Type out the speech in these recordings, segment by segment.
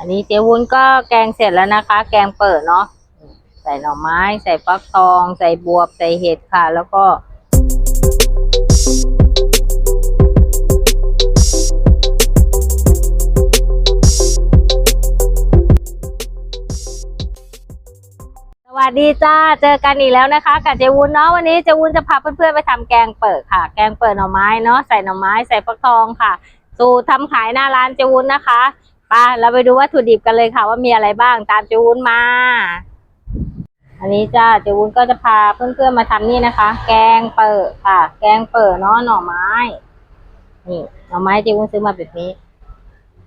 อันนี้เจวุ้นก็แกงเสร็จแล้วนะคะ แกงเปิดเนาะใส่หน่อไม้ ใส่ฟักทอง ใส่บวบ ใส่เห็ดค่ะ แล้วก็สวัสดีจ้า เจอกันอีกแล้วนะคะกับเจวุ้นเนาะวันนี้เจวุ้นจะพาเพื่อนๆไปทำแกงเปิดค่ะ แกงเปิดหน่อไม้เนาะใส่หน่อไม้ใส่ฟักทองค่ะ สูตรทำขายหน้าร้านเจวุ้นนะคะ ไปเราไปดูวัตถุดิบกันเลยค่ะ ว่ามีอะไรบ้างตามเจวุ้นมา อันนี้จ้าเจวุ้นก็จะพาเพื่อนๆมาทำนี่นะคะ แกงเปิดค่ะ แกงเปิดเนาะหน่อไม้ นี่หน่อไม้เจวุ้นซื้อมาแบบนี้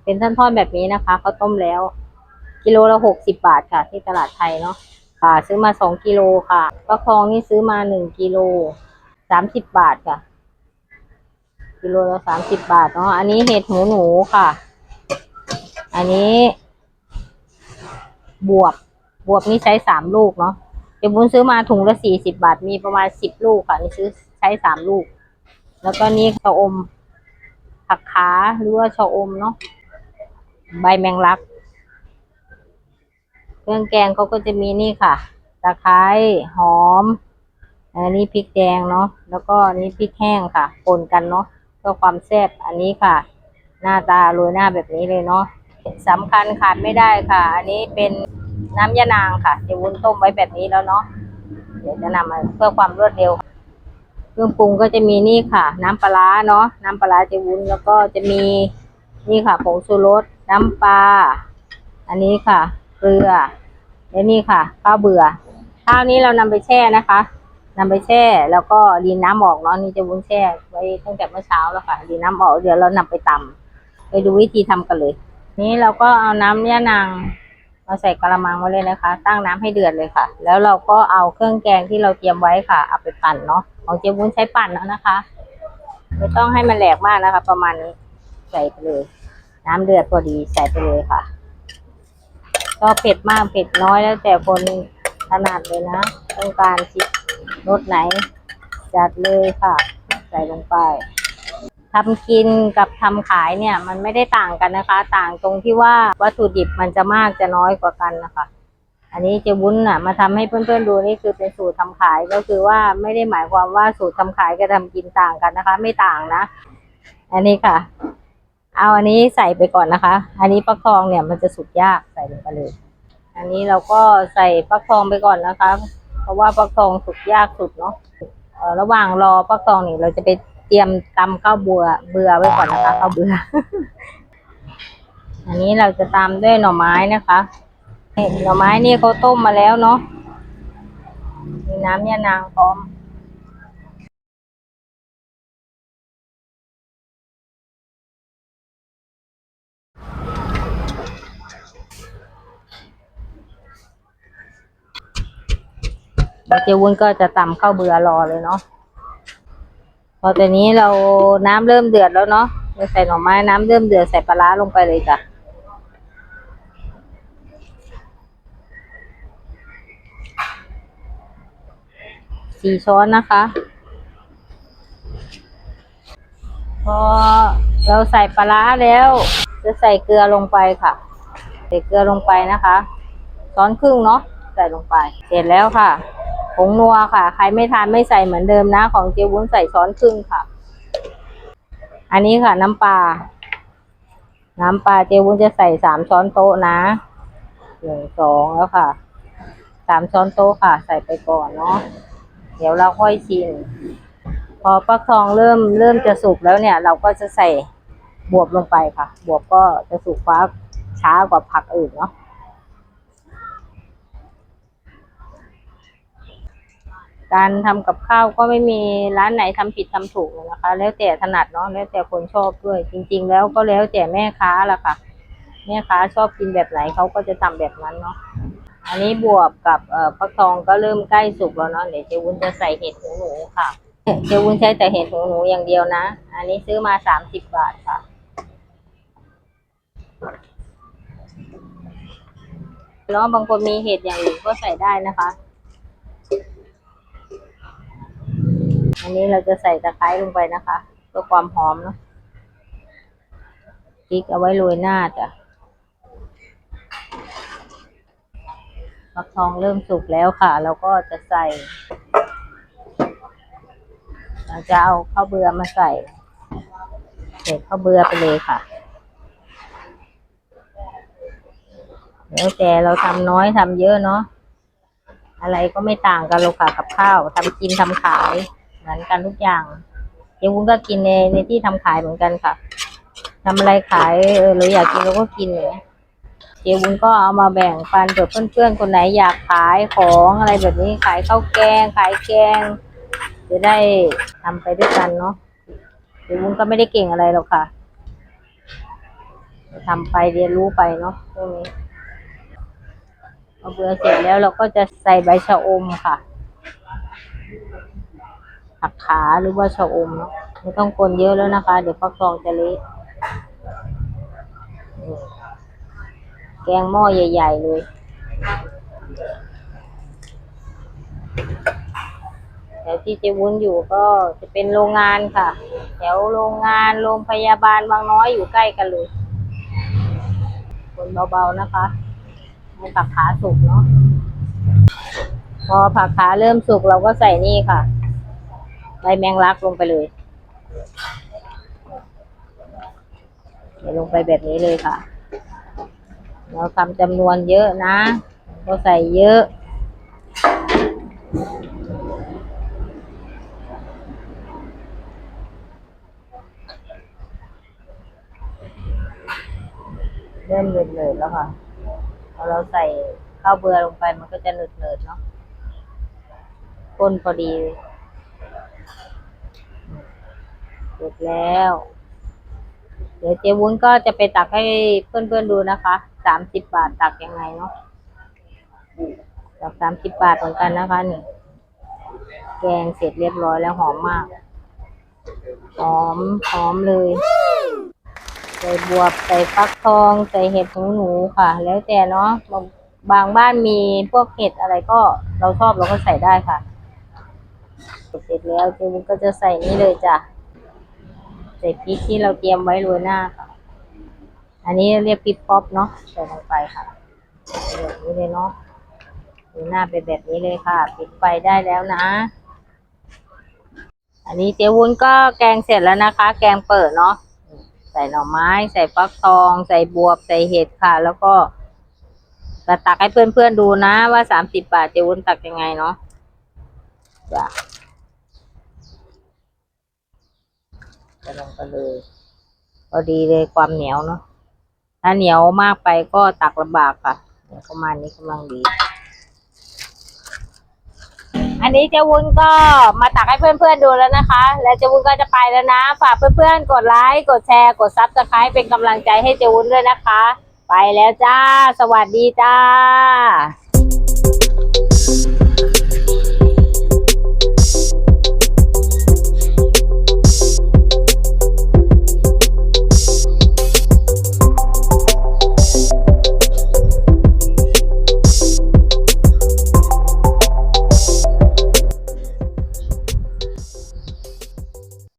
เป็นท่อนๆแบบนี้นะคะเขาต้มแล้ว กิโลละหกสิบบาทค่ะ ที่ตลาดไทยเนาะค่ะ ซื้อมาสองกิโลค่ะฟักทองนี่ซื้อมาหนึ่งกิโลสามสิบบาทค่ะ กิโลละสามสิบบาทเนาะอันนี้เห็ดหูหนูค่ะ อันนี้บวบบวบนี่ใช้สามลูกเนาะเดี๋ยวบุญซื้อมาถุงละสี่สิบบาท มีประมาณสิบลูกค่ะนี่ซื้อใช้สามลูก แล้วก็นี่ชะอม ผักขาหรือว่าชะอมเนาะใบแมงลัก เครื่องแกงเขาก็จะมีนี่ค่ะตะไคร้หอมอันนี้พริกแดงเนาะแล้วก็นนี้พริกแห้งค่ะปนกันเนาะเพื่อความแซ่บอันนี้ค่ะ หน้าตาโรยหน้าแบบนี้เลยเนาะ สำคัญขาดไม่ได้ค่ะ อันนี้เป็นน้ำยะนางค่ะเดี๋ยววุ้นต้มไว้แบบนี้แล้วเนาะเดี๋ยวจะนำมาเพื่อความรวดเร็ว เครื่องปรุงก็จะมีนี่ค่ะ น้ำปลาเนาะน้ำปลาร้าเจวุ้นแล้วก็จะมีนี่ค่ะผงชูรสน้ำปลาอันนี้ค่ะเกลือและนี่ค่ะข้าวเบื่อข้าวนี้เรานำไปแช่นะคะนำไปแช่แล้วก็ดีนน้ำออกเนาะนี่จะวุ้นแช่ไว้ตั้งแต่เมื่อเช้าแล้วค่ะดีนน้ำออกเดี๋ยวเรานำไปตำไปดูวิธีทำกันเลย นี้เราก็เอาน้ำย่านางมาใส่กระมังไว้เลยนะคะ ตั้งน้ำให้เดือดเลยค่ะ แล้วเราก็เอาเครื่องแกงที่เราเตรียมไว้ค่ะ เอาไปปั่นเนาะ ของเจ๊วุ้นใช้ปั่นแล้วนะคะ ไม่ต้องให้มันแหลกมากนะคะ ประมาณนี้ใส่ไปเลย น้ำเดือดพอดีใส่ไปเลยค่ะ ก็เผ็ดมากเผ็ดน้อยแล้วแต่คนถนัดเลยนะ ต้องการชิรสไหน จัดเลยค่ะ ใส่ลงไป ทำกินกับทำขายเนี่ยมันไม่ได้ต่างกันนะคะ ต่างตรงที่ว่าวัตถุดิบมันจะมากจะน้อยกว่ากันนะคะ อันนี้เจะวุ้นอะมาทำให้เพื่อนๆดูนี่คือเป็นสูตรทำขายก็คือว่าไม่ได้หมายความว่าสูตรทำขายกับทำกินต่างกันนะคะ ไม่ต่างนะ อันนี้ค่ะ เอาอันนี้ใส่ไปก่อนนะคะ อันนี้ฟักทองเนี่ยมันจะสุกยากใส่ลงไปเลย อันนี้เราก็ใส่ฟักทองไปก่อนนะคะ เพราะว่าฟักทองสุกยากสุดเนาะระหว่างรอฟักทองนี่เราจะไป ตรียมตำข้าวเบัวเบื่อไว้ก่อนนะคะข้าวเบื่อ อันนี้เราจะตามด้วยหน่อไม้นะคะหน่อไม้นี่เขาต้มมาแล้วเนาะมีน้ำยานางพร้อมเดี๋ยวเจวุ้นก็จะตำข้าวเบื่อรอเลยเนาะ พอตอนนี้เราน้ำเริ่มเดือดแล้วเนาะเราใส่หน่อไม้น้ำเริ่มเดือดใส่ปลาร้าลงไปเลยจ้ะสี่ช้อนนะคะ พอเราใส่ปลาร้าแล้ว จะใส่เกลือลงไปค่ะ ใส่เกลือลงไปนะคะ ช้อนครึ่งเนาะใส่ลงไป เสร็จแล้วค่ะ ผงนัวค่ะ ใครไม่ทานไม่ใส่เหมือนเดิมนะ ของเจวุ้นใส่ช้อนครึ่งค่ะ อันนี้ค่ะน้ำปลา น้ำปลาเจวุ้นจะใส่สามช้อนโต๊ะนะหนึ่งสองแล้วค่ะ สามช้อนโต๊ะค่ะ ใส่ไปก่อนเนาะ เดี๋ยวเราค่อยชิม พอฟักทองเริ่มเริ่มจะสุกแล้วเนี่ย เราก็จะใส่บวบลงไปค่ะ บวบก็จะสุกฟ้าช้ากว่าผักอื่นเนาะ การทำกับข้าวก็ไม่มีร้านไหนทำผิดทำถูกเลยนะคะ แล้วแต่ถนัดเนาะแล้วแต่คนชอบด้วย จริง ๆ แล้วก็แล้วแต่แม่ค้าละค่ะ แม่ค้าชอบกินแบบไหนเขาก็จะทำแบบนั้นเนาะอันนี้บวบกับเอ่อฟักทองก็เริ่มใกล้สุกแล้วเนาะเดี๋ยวเจวุ้นจะใส่เห็ดหูหนูค่ะเจวุ้นใช้แต่เห็ดหูหนูอย่างเดียวนะ อันนี้ซื้อมาสามสิบบาทค่ะเนาะบางคนมีเห็ดอย่างอื่นก็ใส่ได้นะคะ อันนี้เราจะใส่ตะไคร้ลงไปนะคะเพื่อความหอมเนาะพริกเอาไว้โรยหน้าจ้ะฟักทองเริ่มสุกแล้วค่ะแล้วก็จะใส่เราจะเอาข้าวเบือมาใส่ใส่ข้าวเบือไปเลยค่ะแล้วแต่เราทำน้อยทำเยอะเนาะอะไรก็ไม่ต่างกันหรอกค่ะกับข้าวทำกินทำขาย เหมือนกันทุกอย่างเจ๊วุ้นก็กินในในที่ทำขายเหมือนกันค่ะทำอะไรขายเออเราออยากกินเราก็กินเลยเจ๊วุ้นก็เอามาแบ่งปันเผื่อเพื่อนๆคนไหนอยากขายของอะไรแบบนี้ขายข้าวแกง ขายแกง จะได้ทำไปด้วยกันเนาะเจ๊วุ้นก็ไม่ได้เก่งอะไรหรอกค่ะทำไปเรียนรู้ไปเนาะพวกนี้พอาเบื่อเสร็จแล้วเราก็จะใส่ใบชะอมค่ะ ผักขาหรือว่าชะอมเนาะไม่ต้องคนเยอะแล้วนะคะ เดี๋ยวฟักทองจะเละนี่แกงหม้อใหญ่ ๆ เลยแถวที่เจวุ้นอยู่ก็จะเป็นโรงงานค่ะ แถวโรงงานโรงพยาบาลบางน้อยอยู่ใกล้กันเลย คนเบาๆนะคะให้ผักขาสุกเนาะ พอผักขาเริ่มสุกเราก็ใส่นี่ค่ะ ใบแมงลักลงไปเลยเดี๋ยวลงไปแบบนี้เลยค่ะ เราทำจำนวนเยอะนะก็ใส่เยอะเริ่มเหนื่อยๆแล้วค่ะพอเราใส่ข้าวเบื่อลงไปมันก็จะเหนื่อยๆเนาะก้นพอดีเสร็จแล้ว เดี๋ยวเจ๊วุ้นก็จะไปตักให้เพื่อนๆดูนะคะสามสิบบาทตักยังไงเนาะตักสามสิบบาทเหมือนกันนะคะนี่แกงเสร็จเรียบร้อยแล้วหอมมาก หอมหอมเลย ใส่บวบใส่ฟักทองใส่เห็ดหูหนูค่ะ แล้วแต่เนาะบางบ้านมีพวกเห็ดอะไรก็เราชอบเราก็ใส่ได้ค่ะ เสร็จแล้วเจวุ้นก็จะใส่นี่เลยจ้ะ ใส่พริกที่เราเตรียมไว้โรยหน้าค่ะ อันนี้เรียกพริกป๊อปเนาะใส่ลงไปค่ะแบบนี้เลยเนาะโรยหน้าไปแบบนี้เลยค่ะ ปิดไฟได้แล้วนะ อันนี้เจ๊วุ้นก็แกงเสร็จแล้วนะคะ แกงเปิดเนาะใส่หน่อไม้ ใส่ฟักทอง ใส่บวบ ใส่เห็ดค่ะ แล้วก็ตักให้เพื่อนๆดูนะว่าสามสิบบาทเจ๊วุ้นตักยังไงเนาะจ้ะ จะลงไปเลยพอดีเลยความเหนียวเนาะถ้าเหนียวมากไปก็ตักลำบากค่ะเดี๋ยวประมาณนี้กำลังดี อันนี้เจวุ้นก็มาตักให้เพื่อนๆดูแล้วนะคะ แล้วเจวุ้นก็จะไปแล้วนะ ฝากเพื่อนๆกดไลค์กดแชร์กดซับสไครป์เป็นกำลังใจให้เจวุ้นด้วยนะคะ ไปแล้วจ้า สวัสดีจ้า